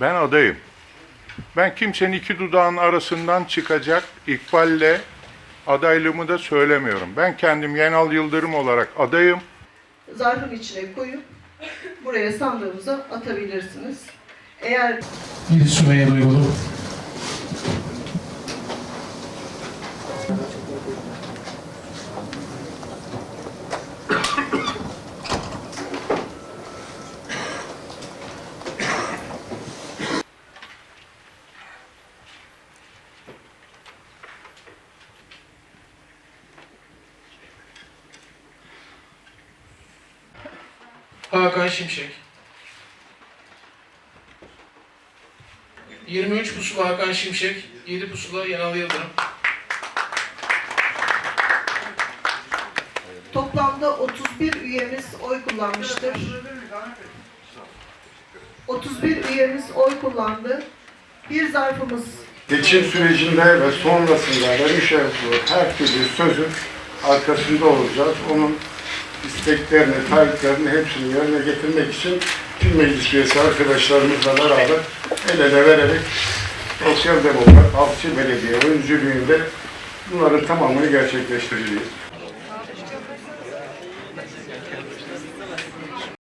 Ben adayım. Ben kimsenin iki dudağın arasından çıkacak İkbal'le adaylığımı da söylemiyorum. Ben kendim Yenal Yıldırım olarak adayım. zarfın içine koyup buraya sandığımıza atabilirsiniz. Eğer Yine Sümeyye Duygulu. Hakan Şimşek. 23 pusula Hakan Şimşek, 7 pusula Yanal Yıldırım. toplamda 31 üyemiz oy kullanmıştır. 31 üyemiz oy kullandı. Bir zarfımız Seçim sürecinde ve sonrasında vermiş olduğu her türlü sözün arkasında olacağız. Onun isteklerini, taleplerini hepsini yerine getirmek için tüm meclis üyesi arkadaşlarımızla beraber el ele vererek Sosyal Demokrat Alçı Belediye öncülüğünde bunların tamamını gerçekleştireceğiz.